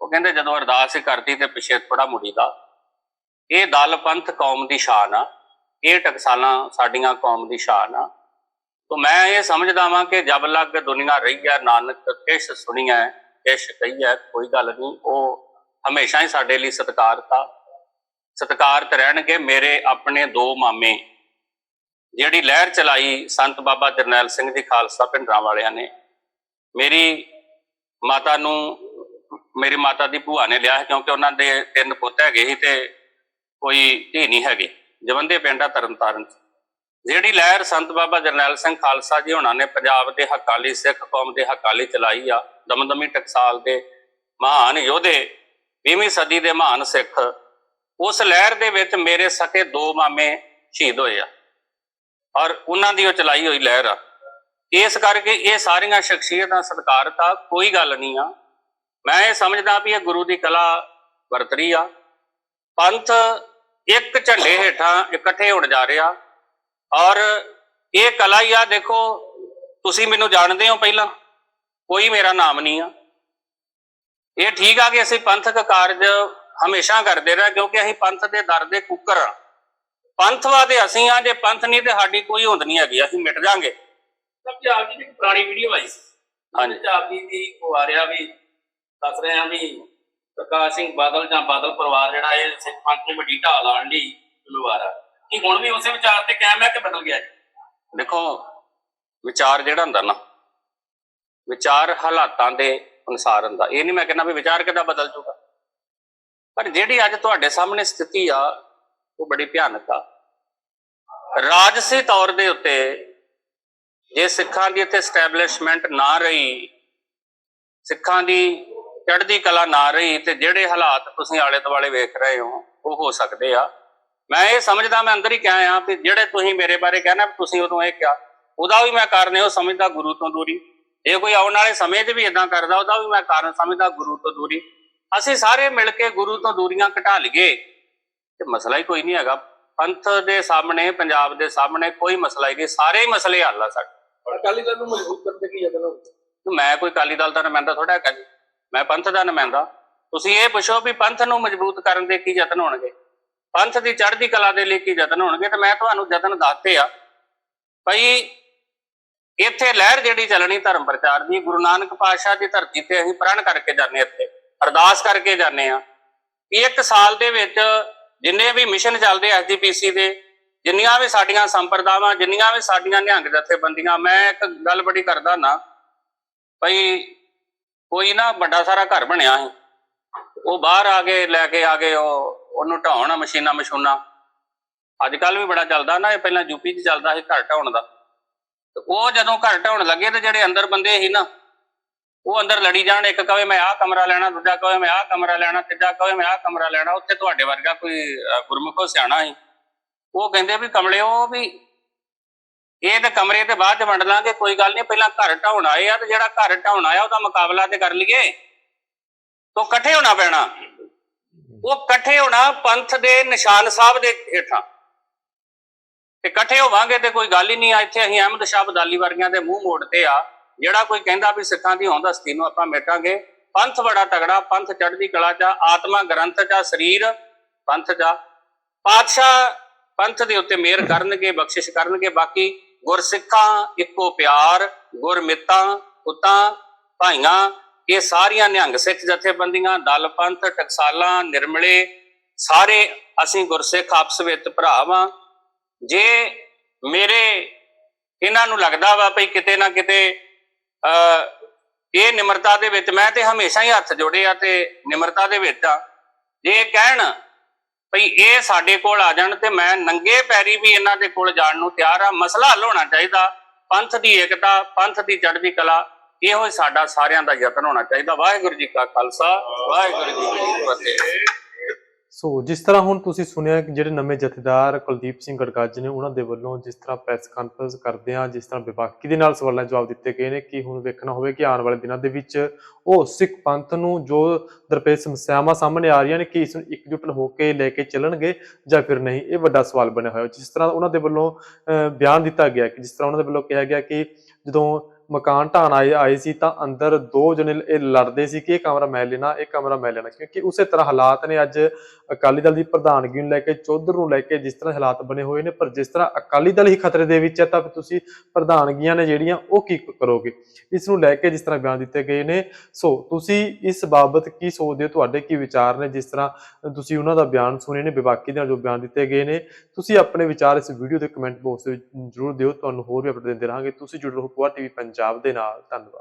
ਉਹ ਕਹਿੰਦੇ, ਜਦੋਂ ਅਰਦਾਸ ਕਰਦੀ ਤੇ ਪਿੱਛੇ ਥੋੜਾ ਮੁੜੀਦਾ। ਇਹ ਦਲ ਪੰਥ ਕੌਮ ਦੀ ਸ਼ਾਨ ਆ। ਇਹ ਟਕਸਾਲਾਂ ਸਾਡੀਆਂ ਕੌਮ ਦੀ ਸ਼ਾਨ ਆ। ਤੋ ਮੈਂ ਇਹ ਸਮਝਦਾ ਵਾਂ ਕਿ ਜਬ ਲੱਗ ਦੁਨੀਆ ਰਹੀ ਹੈ, ਨਾਨਕ ਕਿਛ ਸੁਣੀਐ ਕਿਛ ਕਹੀਐ, ਕੋਈ ਗੱਲ ਨਹੀਂ। ਉਹ ਹਮੇਸ਼ਾ ਹੀ ਸਾਡੇ ਲਈ ਸਤਿਕਾਰਤਾ ਸਤਿਕਾਰਤ ਰਹਿਣਗੇ ਮੇਰੇ ਆਪਣੇ ਦੋ ਮਾਮੇ। ਜਿਹੜੀ ਲਹਿਰ ਚਲਾਈ ਸੰਤ ਬਾਬਾ ਜਰਨੈਲ ਸਿੰਘ ਜੀ ਖਾਲਸਾ ਪਿੰਡਰਾਂ ਵਾਲਿਆਂ ਨੇ। ਮੇਰੀ ਮਾਤਾ ਨੂੰ, ਮੇਰੀ ਮਾਤਾ ਦੀ ਭੂਆ ਨੇ ਲਿਆ ਕਿਉਂਕਿ ਉਹਨਾਂ ਦੇ ਤਿੰਨ ਪੁੱਤ ਹੈਗੇ ਸੀ ਤੇ ਕੋਈ ਧੀ ਨਹੀਂ ਹੈਗੀ। ਜਵੰਦੇ ਪਿੰਡ ਆ ਤਰਨਤਾਰਨ ਚ। ਜਿਹੜੀ ਲਹਿਰ ਸੰਤ ਬਾਬਾ ਜਰਨੈਲ ਸਿੰਘ ਖਾਲਸਾ ਜੀ ਹੋਣਾ ਨੇ ਪੰਜਾਬ ਦੇ ਹਕਾਲੀ ਸਿੱਖ ਕੌਮ ਦੇ ਹਕਾਲੀ ਚਲਾਈ ਆ, ਦਮਦਮੀ ਟਕਸਾਲ ਦੇ ਮਹਾਨ ਯੋਧੇ 20ਵੀਂ ਸਦੀ ਦੇ ਮਹਾਨ ਸਿੱਖ, ਉਸ ਲਹਿਰ ਦੇ ਵਿੱਚ ਮੇਰੇ ਸਕੇ ਦੋ ਮਾਮੇ ਸ਼ਹੀਦ ਹੋਏ ਆ। ਔਰ ਉਹਨਾਂ ਦੀ ਉਹ ਚਲਾਈ ਹੋਈ ਲਹਿਰ ਆ। ਇਸ ਕਰਕੇ ਇਹ ਸਾਰੀਆਂ ਸ਼ਖਸੀਅਤਾਂ ਸਤਿਕਾਰਤ ਕੋਈ ਗੱਲ ਨਹੀਂ ਆ। ਮੈਂ ਇਹ ਸਮਝਦਾ ਵੀ ਇਹ ਗੁਰੂ ਦੀ ਕਲਾ ਵਰਤਰੀ ਆ। ਪੰਥ ਇੱਕ ਝੰਡੇ ਹੇਠਾਂ ਇਕੱਠੇ ਹੋਣ ਜਾ ਰਿਹਾ ਔਰ ਇਹ ਕਲਾ ਹੀ ਆ, ਦੇਖੋ, ਤੁਸੀਂ ਮੈਨੂੰ ਜਾਣਦੇ ਹੋ ਪਹਿਲਾਂ, ਕੋਈ ਮੇਰਾ ਨਾਮ ਨਹੀਂ ਆ। ਇਹ ਠੀਕ ਆ ਕਿ ਅਸੀਂ ਪੰਥਕ ਕਾਰਜ ਹਮੇਸ਼ਾ ਕਰਦੇ ਰਹੇ, ਕਿਉਂਕਿ ਅਸੀਂ ਪੰਥ ਦੇ ਦਰ ਦੇ ਕੁੱਕਰ ਆ। ਪੰਥਵਾਦੇ ਅਸੀਂ ਆ, ਜੇ ਪੰਥ ਨਹੀਂ ਤੇ ਸਾਡੀ ਕੋਈ ਹੋਂਦ ਨਹੀਂ ਹੈਗੀ, ਅਸੀਂ ਮਿਟ ਜਾਾਂਗੇ। ਸਭ ਜੀ ਆਪ ਜੀ ਦੀ ਇੱਕ ਪੁਰਾਣੀ ਵੀਡੀਓ ਆਈ ਸੀ। ਹਾਂਜੀ। ਹਾਂਜੀ ਆਪ ਜੀ ਦੀ ਕੁਆਰਿਆ ਵੀ ਦੱਸ ਰਹੇ ਆ ਵੀ ਪ੍ਰਕਾਸ਼ ਸਿੰਘ ਬਾਦਲ ਜਾਂ ਬਾਦਲ ਪਰਿਵਾਰ ਜਿਹੜਾ ਇਹ ਸਿੱਖ ਪੰਥ ਨੂੰ ਵੱਡੀ ਢਾਲ ਆਉਣ ਲਈ ਜ਼ਿੰਮੇਵਾਰ ਆ। ਕੀ ਹੁਣ ਵੀ ਉਸੇ ਵਿਚਾਰ ਤੇ ਕਾਇਮ ਹੈ ਕਿ ਬਦਲ ਗਿਆ ਜੀ? ਦੇਖੋ ਵਿਚਾਰ ਜਿਹੜਾ ਹੁੰਦਾ ਨਾ ਵਿਚਾਰ ਹਾਲਾਤਾਂ ਦੇ ਅਨੁਸਾਰ ਹੁੰਦਾ। ਇਹ ਨਹੀਂ ਮੈਂ ਕਹਿੰਦਾ ਵੀ ਵਿਚਾਰ ਕਿੱਦਾਂ ਬਦਲ ਜੂਗਾ। ਪਰ ਜਿਹੜੀ ਅੱਜ ਤੁਹਾਡੇ ਸਾਹਮਣੇ ਸਥਿਤੀ ਆ ਉਹ ਬੜੀ ਭਿਆਨਕ ਆ। ਰਾਜਸੀ ਤੌਰ ਦੇ ਉੱਤੇ ਜੇ ਸਿੱਖਾਂ ਦੀ ਇੱਥੇ ਸਟੈਬਲਿਸ਼ਮੈਂਟ ਨਾ ਰਹੀ, ਸਿੱਖਾਂ ਦੀ ਚੜ੍ਹਦੀ ਕਲਾ ਨਾ ਰਹੀ, ਤੇ ਜਿਹੜੇ ਹਾਲਾਤ ਤੁਸੀਂ ਆਲੇ ਦੁਆਲੇ ਵੇਖ ਰਹੇ ਹੋ, ਉਹ ਹੋ ਸਕਦੇ ਆ। ਮੈਂ ਇਹ ਸਮਝਦਾ, ਮੈਂ ਅੰਦਰ ਹੀ ਕਿਹਾ ਆ ਕਿ ਜਿਹੜੇ ਤੁਸੀਂ ਮੇਰੇ ਬਾਰੇ ਕਹਿਣਾ, ਤੁਸੀਂ ਉਦੋਂ ਇਹ ਕਿਹਾ। ਉਹਦਾ ਵੀ ਮੈਂ ਕਾਰਨ ਇਹੋ ਸਮਝਦਾ ਗੁਰੂ ਤੋਂ ਦੂਰੀ। ਜੇ ਕੋਈ ਆਉਣ ਵਾਲੇ ਸਮੇਂ 'ਚ ਵੀ ਇਦਾਂ ਕਰਦਾ, ਉਹਦਾ ਵੀ ਮੈਂ ਕਾਰਨ ਸਮਝਦਾ ਗੁਰੂ ਤੋਂ ਦੂਰੀ। ਅਸੀਂ ਸਾਰੇ ਮਿਲ ਕੇ ਗੁਰੂ ਤੋਂ ਦੂਰੀਆਂ ਘਟਾ ਲਈਏ, ਤੇ ਮਸਲਾ ਹੀ ਕੋਈ ਨਹੀਂ ਹੈਗਾ। ਪੰਥ ਦੇ ਸਾਹਮਣੇ, ਪੰਜਾਬ ਦੇ ਸਾਹਮਣੇ ਕੋਈ ਮਸਲਾ ਹੀ ਨਹੀਂ, ਸਾਰੇ ਹੀ ਮਸਲੇ ਹੱਲ ਆ ਸਾਡੇ। ਅਕਾਲੀ ਦਲ ਨੂੰ ਮਜ਼ਬੂਤ ਕਰਨ ਦੇ ਕੀ ਯਤਨ ਹੋਣਗੇ ਮੈਂ ਕੋਈ ਅਕਾਲੀ ਦਲ ਦਾ ਨੁਮਾਇੰਦਾ ਥੋੜਾ ਹੈਗਾ ਜੀ। ਮੈਂ ਪੰਥ ਦਾ ਨੁਮਾਇੰਦਾ। ਤੁਸੀਂ ਇਹ ਪੁੱਛੋ ਵੀ ਪੰਥ ਨੂੰ ਮਜ਼ਬੂਤ ਕਰਨ ਦੇ ਕੀ ਯਤਨ ਹੋਣਗੇ? ਪੰਥ ਦੀ ਚੜ੍ਹਦੀ ਕਲਾ ਦੇ ਲਈ ਕੀ ਯਤਨ ਹੋਣਗੇ? ਤੇ ਮੈਂ ਤੁਹਾਨੂੰ ਯਤਨ ਦੱਸਤੇ ਆ ਭਈ ਇੱਥੇ ਲਹਿਰ ਜਿਹੜੀ ਚੱਲਣੀ ਧਰਮ ਪ੍ਰਚਾਰ ਦੀ, ਗੁਰੂ ਨਾਨਕ ਪਾਤਸ਼ਾਹ ਦੀ ਧਰਤੀ ਤੇ ਅਸੀਂ ਪ੍ਰਣ ਕਰਕੇ ਜਾਂਦੇ ਇੱਥੇ। ਅਰਦਾਸ ਕਰਕੇ ਜਾਂਦੇ ਆ ਕਿ ਇੱਕ ਸਾਲ ਦੇ ਵਿੱਚ ਜਿੰਨੇ ਵੀ ਮਿਸ਼ਨ ਚੱਲਦੇ ਐਸਜੀਪੀਸੀ ਦੇ ਜਿੰਨੀਆਂ ਵੀ ਸਾਡੀਆਂ ਸੰਪਰਦਾਵਾਂ ਜਿੰਨੀਆਂ ਵੀ ਸਾਡੀਆਂ ਨਿਹੰਗ ਜਥੇਬੰਦੀਆਂ ਮੈਂ ਇੱਕ ਗੱਲ ਬੜੀ ਕਰਦਾ ਨਾ ਭਈ ਕੋਈ ਨਾ ਵੱਡਾ ਸਾਰਾ ਘਰ ਬਣਿਆ ਸੀ। ਉਹ ਬਾਹਰ ਆ ਕੇ ਲੈ ਕੇ ਆ ਗਏ ਉਹ ਉਹਨੂੰ ਢਾਉਣ ਮਸ਼ੀਨਾਂ ਮਸ਼ੂਨਾ। ਅੱਜ ਕੱਲ ਵੀ ਬੜਾ ਚੱਲਦਾ ਨਾ ਇਹ ਪਹਿਲਾਂ ਯੂਪੀ 'ਚ ਚੱਲਦਾ ਸੀ ਘਰ ਢਾਉਣ ਦਾ। ਤੇ ਉਹ ਜਦੋਂ ਘਰ ਢਾਉਣ ਲੱਗੇ ਤੇ ਜਿਹੜੇ ਅੰਦਰ ਬੰਦੇ ਸੀ ਨਾ ਉਹ ਅੰਦਰ ਲੜੀ ਜਾਣ ਇੱਕ ਕਵੇ ਮੈਂ ਆਹ ਕਮਰਾ ਲੈਣਾ ਦੂਜਾ ਕਵੇ ਮੈਂ ਆਹ ਕਮਰਾ ਲੈਣਾ ਤੀਜਾ ਕਵੇ ਮੈਂ ਆਹ ਕਮਰਾ ਲੈਣਾ ਉੱਥੇ ਤੁਹਾਡੇ ਵਰਗਾ ਕੋਈ ਅਹ, ਗੁਰਮੁਖੋ ਸਿਆਣਾ ਸੀ। ਉਹ ਕਹਿੰਦੇ ਵੀ ਕਮਲਿਓ ਵੀ ਇਹ ਤੇ ਕਮਰੇ ਤੇ ਬਾਅਦ ਚ ਵੰਡ ਲਾਂਗੇ, ਕੋਈ ਗੱਲ ਨਹੀਂ ਪਹਿਲਾਂ ਘਰ ਢਾਉਣ ਆਏ ਆ ਤੇ ਜਿਹੜਾ ਘਰ ਢਾਉਣ ਆਇਆ ਉਹਦਾ ਮੁਕਾਬਲਾ ਤੇ ਕਰ ਲਈਏ। ਤੋਂ ਇਕੱਠੇ ਹੋਣਾ ਪੈਣਾ। ਉਹ ਇਕੱਠੇ ਹੋਣਾ ਪੰਥ ਦੇ ਨਿਸ਼ਾਨ ਸਾਹਿਬ ਦੇ ਹੇਠਾਂ। ਤੇ ਇਕੱਠੇ ਹੋਵਾਂਗੇ ਤੇ ਕੋਈ ਗੱਲ ਹੀ ਨਹੀਂ ਆ, ਇੱਥੇ ਅਸੀਂ ਅਹਿਮਦ ਸ਼ਾਹ ਬਦਾਲੀ ਵਰਗਿਆਂ ਦੇ ਮੂੰਹ ਮੋੜਤੇ ਆ। ਜਿਹੜਾ ਕੋਈ ਕਹਿੰਦਾ ਵੀ ਸਿੱਖਾਂ ਦੀ ਹੋਂਦ ਹਸਤੀ ਨੂੰ ਆਪਾਂ ਮੇਟਾਂਗੇ, ਪੰਥ ਬੜਾ ਤਗੜਾ, ਪੰਥ ਚੜ੍ਹਦੀ ਕਲਾ ਚ ਆਤਮਾ ਗ੍ਰੰਥ ਚ ਸਰੀਰ ਪੰਥ ਚ ਪਾਤਸ਼ਾਹ ਪੰਥ ਦੇ ਉੱਤੇ ਮਿਹਰ ਕਰਨਗੇ, ਬਖਸ਼ਿਸ਼ ਕਰਨਗੇ, ਬਾਕੀ ਗੁਰਸਿੱਖਾਂ ਇੱਕੋ ਪਿਆਰ, ਗੁਰਮਿੱਤਾਂ, ਪੁੱਤਾਂ, ਭਾਈਆਂ, ਇਹ ਸਾਰੀਆਂ ਨਿਹੰਗ ਸਿੱਖ ਜਥੇਬੰਦੀਆਂ, ਦਲ ਪੰਥ, ਟਕਸਾਲਾਂ, ਨਿਰਮਲੇ, ਸਾਰੇ ਅਸੀਂ ਗੁਰਸਿੱਖ ਆਪਸ ਵਿੱਚ ਭਰਾ ਵਾਂ। ਜੇ ਮੇਰੇ, ਇਹਨਾਂ ਨੂੰ ਲੱਗਦਾ ਵਾ ਭਈ ਕਿਤੇ ਨਾ ਕਿਤੇ ਅ ਇਹ ਨਿਮਰਤਾ ਦੇ ਵਿੱਚ ਮੈਂ ਤੇ ਹਮੇਸ਼ਾ ਹੀ ਹੱਥ ਜੋੜੇ ਆ ਤੇ ਨਿਮਰਤਾ ਦੇ ਵਿੱਚ ਆ। ਜੇ ਕਹਿਣ ਭਈ ਇਹ ਸਾਡੇ ਕੋਲ ਆ ਜਾਣ ਤੇ ਮੈਂ ਨੰਗੇ ਪੈਰੀ ਵੀ ਇਹਨਾਂ ਦੇ ਕੋਲ ਜਾਣ ਨੂੰ ਤਿਆਰ ਆ। ਮਸਲਾ ਹੱਲ ਹੋਣਾ ਚਾਹੀਦਾ। ਪੰਥ ਦੀ ਏਕਤਾ, ਪੰਥ ਦੀ ਚੜ੍ਹਦੀ ਕਲਾ, ਇਹੋ ਹੀ ਸਾਡਾ ਸਾਰਿਆਂ ਦਾ ਯਤਨ ਹੋਣਾ ਚਾਹੀਦਾ। ਵਾਹਿਗੁਰੂ ਜੀ ਕਾ ਖਾਲਸਾ, ਵਾਹਿਗੁਰੂ ਜੀ ਕੀ ਫਤਿਹ। ਸੋ ਜਿਸ ਤਰ੍ਹਾਂ ਹੁਣ ਤੁਸੀਂ ਸੁਣਿਆ ਕਿ ਜਿਹੜੇ ਨਵੇਂ ਜਥੇਦਾਰ ਕੁਲਦੀਪ ਸਿੰਘ ਗੜਗੱਜ ਨੇ ਉਹਨਾਂ ਦੇ ਵੱਲੋਂ ਜਿਸ ਤਰ੍ਹਾਂ ਪ੍ਰੈਸ ਕਾਨਫਰੰਸ ਕਰਦੇ ਆ ਜਿਸ ਤਰ੍ਹਾਂ ਵਿਵਾਕੀ ਦੇ ਨਾਲ ਸਵਾਲਾਂ ਦੇ ਜਵਾਬ ਦਿੱਤੇ ਗਏ ਨੇ ਕਿ ਹੁਣ ਵੇਖਣਾ ਹੋਵੇ ਕਿ ਆਉਣ ਵਾਲੇ ਦਿਨਾਂ ਦੇ ਵਿੱਚ ਉਹ ਸਿੱਖ ਪੰਥ ਨੂੰ ਜੋ ਦਰਪੇਸ਼ ਸਮੱਸਿਆਵਾਂ ਸਾਹਮਣੇ ਆ ਰਹੀਆਂ ਨੇ ਕਿ ਇਸ ਨੂੰ ਇਕਜੁੱਟ ਹੋ ਕੇ ਲੈ ਕੇ ਚੱਲਣਗੇ ਜਾਂ ਫਿਰ ਨਹੀਂ? ਇਹ ਵੱਡਾ ਸਵਾਲ ਬਣਿਆ ਹੋਇਆ। ਜਿਸ ਤਰ੍ਹਾਂ ਉਹਨਾਂ ਦੇ ਵੱਲੋਂ ਅਹ, ਬਿਆਨ ਦਿੱਤਾ ਗਿਆ ਕਿ ਜਿਸ ਤਰ੍ਹਾਂ ਉਹਨਾਂ ਦੇ ਵੱਲੋਂ ਕਿਹਾ ਗਿਆ ਕਿ ਜਦੋਂ ਮਕਾਨ ਢਾਣ ਆਏ ਆਏ ਸੀ ਤਾਂ ਅੰਦਰ ਦੋ ਜਣੇ ਇਹ ਲੜਦੇ ਸੀ ਕਿ ਇਹ ਕਮਰਾ ਮੈਂ ਲੈਣਾ, ਇਹ ਕਮਰਾ ਮੈਂ ਲੈਣਾ। ਕਿਉਂਕਿ ਉਸੇ ਤਰ੍ਹਾਂ ਹਾਲਾਤ ਨੇ ਅੱਜ ਅਕਾਲੀ ਦਲ ਦੀ ਪ੍ਰਧਾਨਗੀ ਨੂੰ ਲੈ ਕੇ, ਚੌਧਰ ਨੂੰ ਲੈ ਕੇ ਜਿਸ ਤਰ੍ਹਾਂ ਹਾਲਾਤ ਬਣੇ ਹੋਏ ਨੇ, ਪਰ ਜਿਸ ਤਰ੍ਹਾਂ ਅਕਾਲੀ ਦਲ ਹੀ ਖਤਰੇ ਦੇ ਵਿੱਚ ਹੈ ਤਾਂ ਤੁਸੀਂ ਪ੍ਰਧਾਨਗੀਆਂ ਨੇ ਜਿਹੜੀਆਂ ਉਹ ਕੀ ਕਰੋਗੇ? ਇਸ ਨੂੰ ਲੈ ਕੇ ਜਿਸ ਤਰ੍ਹਾਂ ਬਿਆਨ ਦਿੱਤੇ ਗਏ ਨੇ। ਸੋ ਤੁਸੀਂ ਇਸ ਬਾਬਤ ਕੀ ਸੋਚਦੇ ਹੋ? ਤੁਹਾਡੇ ਕੀ ਵਿਚਾਰ ਨੇ? ਜਿਸ ਤਰ੍ਹਾਂ ਤੁਸੀਂ ਉਹਨਾਂ ਦਾ ਬਿਆਨ ਸੁਣੇ ਨੇ ਵਿਵਾਕੀ ਦੇ ਨਾਲ ਜੋ ਬਿਆਨ ਦਿੱਤੇ ਗਏ ਨੇ, ਤੁਸੀਂ ਆਪਣੇ ਵਿਚਾਰ ਇਸ ਵੀਡੀਓ ਦੇ ਕਮੈਂਟ ਬਾਕਸ ਵਿੱਚ ਜ਼ਰੂਰ ਦਿਓ। ਤੁਹਾਨੂੰ ਹੋਰ ਵੀ ਅਪਡੇਟ ਦਿੰਦੇ ਰਹਾਂਗੇ। ਤੁਸੀਂ ਜੁੜ ਰਹੋ ਪੁਆ ਟੀਵੀ ਪੰਜਾਬ ਦੇ ਨਾਲ। ਧੰਨਵਾਦ।